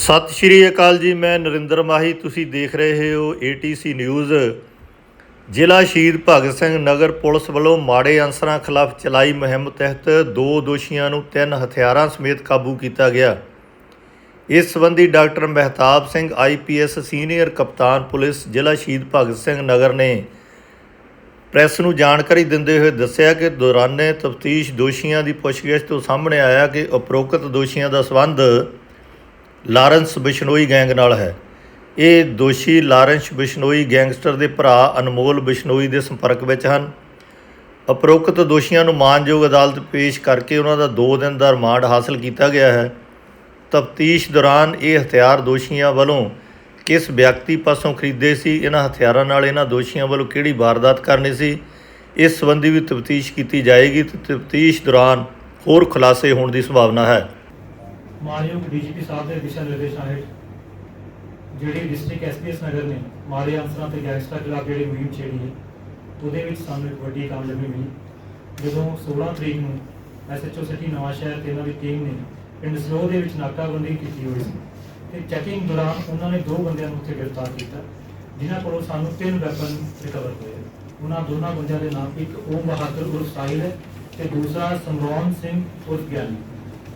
ਸਤਿ ਸ਼੍ਰੀ ਅਕਾਲ ਜੀ, ਮੈਂ ਨਰਿੰਦਰ ਮਾਹੀ, ਤੁਸੀਂ ਦੇਖ ਰਹੇ ਹੋ ATC ਨਿਊਜ਼ ਜ਼ਿਲ੍ਹਾ ਸ਼ਹੀਦ ਭਗਤ ਸਿੰਘ ਨਗਰ ਪੁਲਿਸ ਵੱਲੋਂ ਮਾੜੇ ਅਨਸਰਾਂ ਖਿਲਾਫ ਚਲਾਈ ਮੁਹਿੰਮ ਤਹਿਤ ਦੋ ਦੋਸ਼ੀਆਂ ਨੂੰ ਤਿੰਨ ਹਥਿਆਰਾਂ ਸਮੇਤ ਕਾਬੂ ਕੀਤਾ ਗਿਆ। ਇਸ ਸੰਬੰਧੀ doctor Mehtab Singh IPS senior ਕਪਤਾਨ ਪੁਲਿਸ, ਜ਼ਿਲ੍ਹਾ ਸ਼ਹੀਦ ਭਗਤ ਸਿੰਘ ਨਗਰ ਨੇ ਪ੍ਰੈਸ ਨੂੰ ਜਾਣਕਾਰੀ ਦਿੰਦੇ ਹੋਏ ਦੱਸਿਆ ਕਿ ਦੌਰਾਨੇ ਤਫਤੀਸ਼ ਦੋਸ਼ੀਆਂ ਦੀ ਪੁੱਛਗਿੱਛ ਤੋਂ ਸਾਹਮਣੇ ਆਇਆ ਕਿ ਉਪਰੋਕਤ ਦੋਸ਼ੀਆਂ ਦਾ ਸੰਬੰਧ ਲਾਰੈਂਸ ਬਿਸ਼ਨੋਈ ਗੈਂਗ ਨਾਲ ਹੈ। ਇਹ ਦੋਸ਼ੀ ਲਾਰੈਂਸ ਬਿਸ਼ਨੋਈ ਗੈਂਗਸਟਰ ਦੇ ਭਰਾ ਅਨਮੋਲ ਬਿਸ਼ਨੋਈ ਦੇ ਸੰਪਰਕ ਵਿੱਚ ਹਨ। ਉਪਰੋਕਤ ਦੋਸ਼ੀਆਂ ਨੂੰ ਮਾਨਯੋਗ ਅਦਾਲਤ ਪੇਸ਼ ਕਰਕੇ ਉਹਨਾਂ ਦਾ 2 ਦਿਨ ਦਾ ਰਿਮਾਂਡ ਹਾਸਲ ਕੀਤਾ ਗਿਆ ਹੈ। ਤਫਤੀਸ਼ ਦੌਰਾਨ ਇਹ ਹਥਿਆਰ ਦੋਸ਼ੀਆਂ ਵੱਲੋਂ ਕਿਸ ਵਿਅਕਤੀ ਪਾਸੋਂ ਖਰੀਦੇ ਸੀ, ਇਹਨਾਂ ਹਥਿਆਰਾਂ ਨਾਲ ਇਹਨਾਂ ਦੋਸ਼ੀਆਂ ਵੱਲੋਂ ਕਿਹੜੀ ਵਾਰਦਾਤ ਕਰਨੀ ਸੀ, ਇਸ ਸੰਬੰਧੀ ਵੀ ਤਫਤੀਸ਼ ਕੀਤੀ ਜਾਏਗੀ ਤੇ ਤਫਤੀਸ਼ ਦੌਰਾਨ ਹੋਰ ਖੁਲਾਸੇ ਹੋਣ ਦੀ ਸੰਭਾਵਨਾ ਹੈ। ਮਾਨਯੋਗ ਡੀਜੀਪੀ ਸਾਹਿਬ ਦੇ ਦਿਸ਼ਾ ਨਿਰਦੇਸ਼ਾਂ ਹੇਠ ਜਿਹੜੀ ਡਿਸਟ੍ਰਿਕਟ ਐਸਪੀਐਸ ਨਗਰ ਨੇ ਮਾੜੇ ਅਨਸਰਾਂ ਤੇ ਗੈਂਗਸਟਰ ਖਿਲਾਫ ਜਿਹੜੀ ਮੁਹਿੰਮ ਛੇੜੀ ਹੈ, ਉਹਦੇ ਵਿੱਚ ਸਾਨੂੰ ਇੱਕ ਵੱਡੀ ਕਾਮਯਾਬੀ ਮਿਲੀ। ਜਦੋਂ 16 ਤਰੀਕ ਨੂੰ ਐਸਐਚਓ ਸਿਟੀ ਨਵਾਂ ਸ਼ਹਿਰ ਤੇ ਇਹਨਾਂ ਦੀ ਟੀਮ ਨੇ ਪਿੰਡ ਸਲੋ ਦੇ ਵਿੱਚ ਨਾਕਾਬੰਦੀ ਕੀਤੀ ਹੋਈ ਸੀ ਤੇ ਚੈਕਿੰਗ ਦੌਰਾਨ ਉਹਨਾਂ ਨੇ ਦੋ ਬੰਦਿਆਂ ਨੂੰ ਉੱਥੇ ਗ੍ਰਿਫਤਾਰ ਕੀਤਾ, ਜਿਨ੍ਹਾਂ ਕੋਲੋਂ ਸਾਨੂੰ ਤਿੰਨ ਵੈਪਨ ਰਿਕਵਰ ਹੋਏ ਉਹਨਾਂ ਦੋਨਾਂ ਬੰਦਿਆਂ ਦੇ ਨਾਮ ਇੱਕ ਓਮ ਬਹਾਦਰ ਉਰਫ ਸਾਹਿਲ ਹੈ ਤੇ ਦੂਸਰਾ ਸਮਰੌਨ ਸਿੰਘ ਉਰਫ ਗਿਆਨੀ।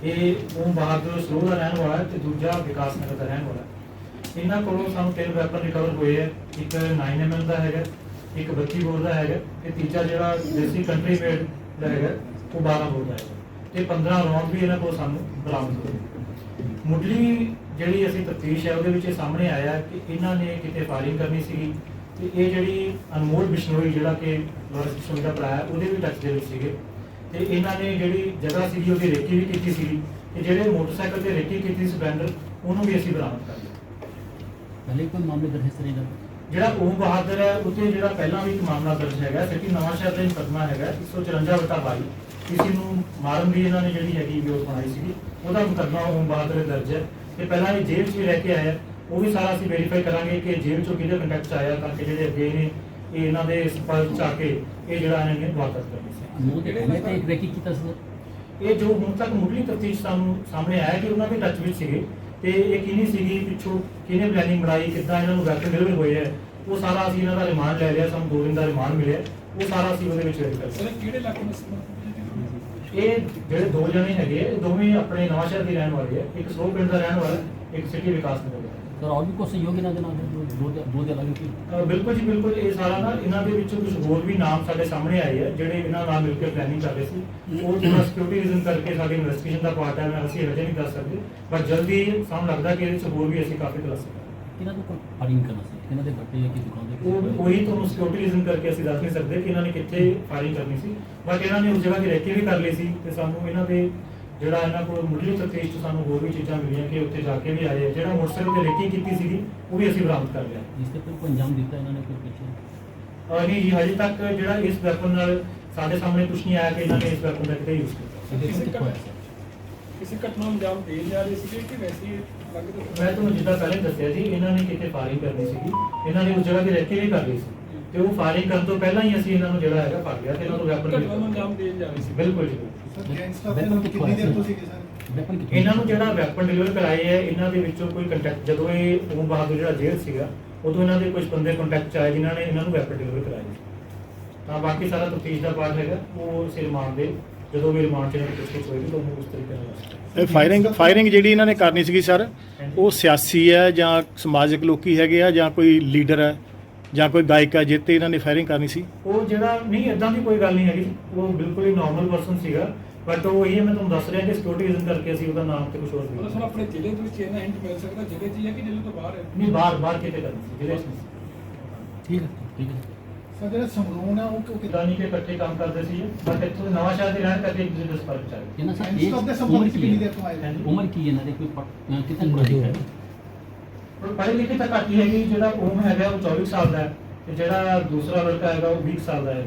ਇਹ ਉਹ ਬਹਾਦਰ ਸਰੋਹ ਦਾ ਰਹਿਣ ਵਾਲਾ ਹੈ ਤੇ ਦੂਜਾ ਵਿਕਾਸ ਨਗਰ ਦਾ ਰਹਿਣ ਵਾਲਾ ਹੈ। ਇਹਨਾਂ ਕੋਲੋਂ ਸਾਨੂੰ ਤਿੰਨ ਵੈਪਨ ਰਿਕਵਰ ਹੋਏ ਹੈ। ਇੱਕ 9mm ਦਾ ਹੈਗਾ, ਇੱਕ 32 ਬੋਰ ਦਾ ਹੈਗਾ ਤੇ ਤੀਜਾ ਜਿਹੜਾ ਦੇਸੀ ਕੰਟਰੀ ਮੇਡ ਦਾ ਹੈਗਾ, ਉਹ 12 ਬੋਰ ਦਾ ਹੈਗਾ। ਤੇ 15 ਰੌਂਦ ਵੀ ਇਹਨਾਂ ਕੋਲ ਸਾਨੂੰ ਬਰਾਮਦ ਹੋਏ ਮੁੱਢਲੀ ਜਿਹੜੀ ਅਸੀਂ ਤਫਤੀਸ਼ ਹੈ, ਉਹਦੇ ਵਿੱਚ ਇਹ ਸਾਹਮਣੇ ਆਇਆ ਕਿ ਇਹਨਾਂ ਨੇ ਕਿਤੇ ਫਾਇਰਿੰਗ ਕਰਨੀ ਸੀਗੀ ਤੇ ਇਹ ਜਿਹੜੀ ਅਨਮੋਲ ਬਿਸ਼ਨੋਈ ਜਿਹੜਾ ਕਿ ਲੋਰੈਂਸ ਬਿਸ਼ਨੋਈ ਦਾ ਭਰਾ ਹੈ, ਉਹਦੇ ਵੀ ਟੱਚ ਦੇ ਵਿੱਚ ਸੀਗੇ। ਤੇ ਇਹਨਾਂ ਨੇ ਜਿਹੜੀ ਜਗ੍ਹਾ ਸੀਗੀ ਉਹਦੀ ਰੇਕੀ ਵੀ ਕੀਤੀ ਸੀਗੀ ਤੇ ਜਿਹੜੇ ਮੋਟਰਸਾਈਕਲ ਤੇ ਰੇਕੀ ਕੀਤੀ ਸਪਲੈਂਡਰ ਉਹਨੂੰ ਵੀ ਅਸੀਂ ਬਰਾਮਦ ਕਰ ਲਿਆ। ਪਹਿਲੇ ਕੋਈ ਮਾਮਲੇ ਦਰਜ ਕਰੇਗਾ ਜਿਹੜਾ ਉਹ ਬਹਾਦਰ ਹੈ ਉਤੇ ਜਿਹੜਾ ਪਹਿਲਾਂ ਵੀ ਮਾਮਲਾ ਦਰਜ ਹੈਗਾ ਸਿਟੀ ਨਵਾਂ ਸ਼ਹਿਰ ਦਾ ਮੁਕਦਮਾ ਹੈਗਾ 154/22 ਕਿਸੇ ਨੂੰ ਮਾਰਨ ਦੀ ਇਹਨਾਂ ਨੇ ਜਿਹੜੀ ਹੈਗੀ ਵੀਡੀਓ ਬਣਾਈ ਸੀਗੀ ਉਹਦਾ ਮੁਕਦਮਾ ਉਹ ਬਹਾਦਰ ਦਰਜ ਹੈ। ਤੇ ਪਹਿਲਾਂ ਇਹ ਜੇਲ੍ਹ 'ਚ ਰਹਿ ਕੇ ਆਇਆ ਉਹ ਵੀ ਸਾਰਾ ਅਸੀਂ ਵੈਰੀਫਾਈ ਕਰਾਂਗੇ ਕਿ ਜੇਲ੍ਹ 'ਚੋਂ ਕਿਹਦੇ ਕੰਟੈਕਟ ਆਇਆ ਤਾਂ ਕਿ ਜਿਹੜੇ ਅੱਗੇ ਨੇ ਇਹਨਾਂ ਦੇ ਸਪਰਸ਼ ਚ ਆ ਕੇ ਇਹ ਜਿਹੜਾ ਇਹਨਾਂ ਨੇ ਵਾਰਦਾਤ ਕਰਨੀ ਸੀ। ਕਿਹੜੇ ਤੇ ਇੱਕ ਰੈਕੀ ਕੀਤਾ ਸੀ ਇਹ ਜੋ ਹੁਣ ਤੱਕ ਮੁੱਢਲੀ ਤਫਤੀਸ਼ ਸਾਨੂੰ ਸਾਹਮਣੇ ਆਇਆ ਕਿ ਉਹਨਾਂ ਦੇ ਟੱਚ ਵਿੱਚ ਸੀਗੇ ਤੇ ਇਹ ਕਿਹਨੀ ਸੀਗੀ ਪਿੱਛੋਂ ਕਿਹਨੇ ਪਲੈਨਿੰਗ ਬਣਾਈ ਕਿੱਦਾਂ ਇਹਨਾਂ ਨੂੰ ਵੈਕਟਰ ਡਿਲੀਵਰ ਹੋਏ ਹੈ ਉਹ ਸਾਰਾ ਅਸੀਂ ਇਹਨਾਂ ਦਾ ਰਿਮਾਂਡ ਲੈ ਲਿਆ ਸਾਨੂੰ ਦੋ ਦਿਨ ਦਾ ਰਿਮਾਂਡ ਮਿਲਿਆ ਉਹ ਸਾਰਾ ਅਸੀਂ ਉਹਦੇ ਵਿੱਚ ਰੈਕ ਸਰ ਕਿਹੜੇ ਇਲਾਕੇ ਵਿੱਚ ਇਹ ਜਿਹੜੇ ਦੋ ਜਣੇ ਹੈਗੇ ਦੋਵੇਂ ਆਪਣੇ ਨਵਾਂ ਸ਼ਹਿਰ ਦੇ ਰਹਿਣ ਵਾਲੇ ਆ ਇੱਕ ਸੋ ਪਿੰਡ ਦਾ ਰਹਿਣ ਵਾਲਾ ਇੱਕ ਸਿਟੀ ਵਿਕਾਸ ਨਿਗਮ ਹੈ ਸਰ ਔਰ ਵੀ ਕੋਈ ਸਹਿਯੋਗ ਇਹਨਾਂ ਦੇ ਨਾਲ ਹੈ ਜੋ- ਜੋ ਦੇ- ਦੋ ਦੇ ਅਲੱਗ ਕੀ ਅਹ ਬਿਲਕੁਲ ਜੀ ਬਿਲਕੁਲ। ਇਹ ਸਾਰਾ ਨਾ ਇਹਨਾਂ ਦੇ ਵਿੱਚੋਂ ਕੁਝ ਹੋਰ ਵੀ ਨਾਮ ਸਾਡੇ ਸਾਹਮਣੇ ਆਏ ਆ ਜਿਹੜੇ ਇਹਨਾਂ ਨਾਲ ਮਿਲ ਕੇ ਪਲੈਨਿੰਗ ਕਰ ਰਹੇ ਸੀ। ਉਹ ਥੋੜਾ ਸਿਕਿਉਰਿਟੀ ਰੀਜ਼ਨ ਕਰਕੇ ਸਾਡੀ ਇਨਵੈਸਟੀਗੇਸ਼ਨ ਦਾ ਪਾਰਟ ਹੈ ਮੈਂ ਅਸੀਂ ਹਜੇ ਨਹੀਂ ਦੱਸ ਸਕਦੇ। ਪਰ ਜਲਦੀ ਸਾਨੂੰ ਲੱਗਦਾ ਕਿ ਇਹਦੇ ਵਿੱਚ ਹੋਰ ਵੀ ਅਸੀਂ ਕਾਫੀ ਕਰ ਸਕਦੇ ਹਾਂ। ਇਹਨਾਂ ਨੂੰ ਕੋਈ ਫਾਇਰਿੰਗ ਕਰਨਾ ਸੀ। ਇਹਨਾਂ ਦੇ ਘੱਟੇ ਜਾਂ ਕਿ ਦੁਕਾਨ ਦੇ ਉਹ ਕੋਈ ਤੁਹਾਨੂੰ ਸਿਕਿਉਰਿਟੀ ਰੀਜ਼ਨ ਕਰਕੇ ਅਸੀਂ ਦੱਸ ਨਹੀਂ ਸਕਦੇ ਕਿ ਇਹਨਾਂ ਨੇ ਕਿੱਥੇ ਫਾਇਰਿੰਗ ਕਰਨੀ ਸੀ। ਬਟ ਇਹਨਾਂ ਨੇ ਉਸ ਜਗ੍ਹਾ ਤੇ ਰੈਕੀ ਵੀ ਕਰ ਲਈ ਸੀ ਤੇ ਸਾਨੂੰ ਇਹਨਾਂ ਦੇ ਜਿਹੜਾ ਇਹਨਾਂ ਕੋਲ ਮੁੱਢਲੀ ਤਫਤੀਸ਼ ਤੋਂ ਸਾਨੂੰ ਹੋਰ ਵੀ ਚੀਜ਼ਾਂ ਮਿਲੀਆਂ ਕਿ ਉੱਥੇ ਜਾ ਕੇ ਵੀ ਆਏ ਜਿਹੜਾ ਮੋਟਰਸਾਈਕਲ ਤੇ ਰੇਕੀ ਕੀਤੀ ਸੀਗੀ ਉਹ ਵੀ ਅਸੀਂ ਬਰਾਮਦ ਕਰ ਲਿਆ। ਜਿਸ ਤੇ ਕੋਈ ਅੰਜਾਮ ਦਿੱਤਾ ਇਹਨਾਂ ਨੇ ਕੋਈ ਪਿੱਛੇ? ਔਰ ਜੀ ਹਜੇ ਤੱਕ ਜਿਹੜਾ ਇਸ ਵੈਪਨ ਨਾਲ ਸਾਡੇ ਸਾਹਮਣੇ ਕੁਝ ਨਹੀਂ ਆਇਆ ਕਿ ਇਹਨਾਂ ਨੇ ਇਸ ਵੈਪਨ ਦਾ ਕਿਤੇ ਯੂਜ਼ ਕੀਤਾ। ਕਿਸੇ ਘਟ- ਕਿਸੇ ਘਟਨਾ ਨੂੰ ਅੰਜਾਮ ਦੇਣ ਜਾ ਰਹੇ ਸੀਗੇ ਕਿ ਵੈਸੇ ਹੀ ਲੱਗ ਮੈਂ ਤੁਹਾਨੂੰ ਜਿੱਦਾਂ ਪਹਿਲੇ ਦੱਸਿਆ ਸੀ ਇਹਨਾਂ ਨੇ ਕਿਤੇ ਫਾਇਰਿੰਗ ਕਰਨੀ ਸੀਗੀ। ਇਹਨਾਂ ਨੇ ਉਸ ਜਗ੍ਹਾ ਤੇ ਤੇ ਉਹ ਫਾਇਰਿੰਗ ਕਰਨ ਤੋਂ ਪਹਿਲਾਂ ਹੀ ਅਸੀਂ ਇਹਨਾਂ ਨੂੰ ਜਿਹੜਾ ਹੈਗਾ ਫੜ ਲਿਆ ਤੇ ਇਹਨਾਂ ਨੂੰ ਵੈਪਨ ਘਟਨਾ ਨੂੰ ਬਿਲਕੁਲ ਜੀ। ਇਹਨਾਂ ਨੂੰ ਜਿਹੜਾ ਵੈਪਨ ਡਿਲੀਵਰ ਕਰਾਏ ਹੈ ਇਹਨਾਂ ਦੇ ਵਿੱਚੋਂ ਕੋਈ ਕੰਟੈਕਟ ਜਦੋਂ ਇਹ ਓਮ ਬਹਾਦਰ ਜਿਹੜਾ ਜੇਲ੍ਹ ਸੀਗਾ ਉਦੋਂ ਇਹਨਾਂ ਦੇ ਕੁਝ ਬੰਦੇ ਕੰਟੈਕਟ ਚ ਆਏ ਜਿਨ੍ਹਾਂ ਨੇ ਇਹਨਾਂ ਨੂੰ ਵੈਪਨ ਡਿਲੀਵਰ ਕਰਾਏ ਤਾਂ ਬਾਕੀ ਸਾਰਾ ਤਫਤੀਸ਼ ਦਾ ਪਾਰਟ ਹੈਗਾ ਉਹ ਸਿਰਮਾਨ ਦੇ ਜਦੋਂ ਵੀ ਰਿਮਾਂਡ ਚ ਇਹਨਾਂ ਪੁੱਛ ਹੋਏਗੀ ਤਾਂ ਉਸ ਤਰੀਕੇ ਨਾਲ ਇਹ ਫਾਇਰਿੰਗ ਫਾਇਰਿੰਗ ਜਿਹੜੀ ਇਹਨਾਂ ਨੇ ਕਰਨੀ ਸੀਗੀ ਸਰ ਉਹ ਸਿਆਸੀ ਹੈ ਜਾਂ ਸਮਾਜਿਕ ਲੋਕੀ ਹੈਗੇ ਆ ਜਾਂ ਕੋਈ ਲੀਡਰ ਹੈ? ਜਾਂ ਕੋਈ ਗਾਇਕਾ ਜਿੱਤੇ ਇਹਨਾਂ ਨੇ ਫਾਇਰਿੰਗ ਕਰਨੀ ਸੀ? ਉਹ ਜਿਹੜਾ ਨਹੀਂ ਇਦਾਂ ਦੀ ਕੋਈ ਗੱਲ ਨਹੀਂ ਹੈਗੀ। ਉਹ ਬਿਲਕੁਲ ਹੀ ਨਾਰਮਲ ਪਰਸਨ ਸੀਗਾ। ਬਟ ਉਹ ਇਹ ਮੈਂ ਤੁਹਾਨੂੰ ਦੱਸ ਰਿਹਾ ਕਿ ਸਿਕਿਉਰਿਟੀ ਰੀਜ਼ਨ ਕਰਕੇ ਅਸੀਂ ਉਹਦਾ ਨਾਮ ਤੇ ਕੁਝ ਹੋਰ ਨਹੀਂ ਸਰ ਆਪਣੇ ਜ਼ਿਲ੍ਹੇ ਦੇ ਵਿੱਚ ਇਹਨਾਂ ਹਿੰਟ ਮਿਲ ਸਕਦਾ ਜ਼ਿਲ੍ਹੇ 'ਚ ਹੀ ਹੈ ਕਿ ਜ਼ਿਲ੍ਹੇ ਤੋਂ ਬਾਹਰ ਹੈ? ਨਹੀਂ ਬਾਹਰ ਬਾਹਰ ਕਿਤੇ ਕਰ ਜ਼ਿਲ੍ਹੇ 'ਚ ਠੀਕ ਹੈ ਠੀਕ ਹੈ। ਸਰ ਜਿਹੜਾ ਸਮਰੂਨ ਆ ਉਹ ਕਿਉਂ ਕਿਦਾਂ? ਨਹੀਂ ਕਿ ਇਕੱਠੇ ਕੰਮ ਕਰਦੇ ਸੀ ਬਟ ਇੱਥੋਂ ਨਵਾਂ ਸ਼ਹਿਰ ਦੇ ਰਹਿਣ ਕਰਕੇ ਇੱਕ ਦੂਜੇ ਦੇ ਸਪਰਕ ਚ ਆਏ। ਇਹਨਾਂ ਸਰ ਇਹ ਉਮਰ ਕੀ ਹੈ? ਉਮਰ ਕੀ ਹੈ ਇਹਨਾਂ ਦੇ? ਕੋਈ ਕਿਤਨ ਪ੍ਰੋਜੈਕਟ ਹੈ? ਹੁਣ ਪੜ੍ਹੇ ਲਿਖੇ ਤਾਂ ਘੱਟ ਹੀ ਹੈਗੀ ਜਿਹੜਾ ਉਹ ਹੈਗਾ ਉਹ 24 ਸਾਲ ਦਾ ਹੈ ਤੇ ਜਿਹੜਾ ਦੂਸਰਾ ਲੜਕਾ ਹੈਗਾ ਉਹ 20 ਸਾਲ ਦਾ ਹੈ।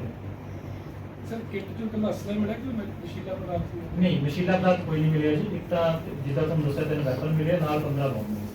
ਸਰ ਕਿੱਟ ਚੋਂ ਤਾਂ ਅਸਲ ਮਿਲਿਆ ਕਿ ਨਸ਼ੀਲਾ ਪਦਾਰਥ ਨਹੀਂ ਨਸ਼ੀਲਾ ਪਦਾਰਥ ਕੋਈ ਨਹੀਂ ਮਿਲਿਆ ਜੀ। ਇੱਕ ਤਾਂ ਜਿੱਦਾਂ ਤੁਹਾਨੂੰ ਦੱਸਿਆ ਤਿੰਨ ਵੈਪਨ ਮਿਲੇ ਨਾਲ 15 ਬੰਬ ਮਿਲੇ।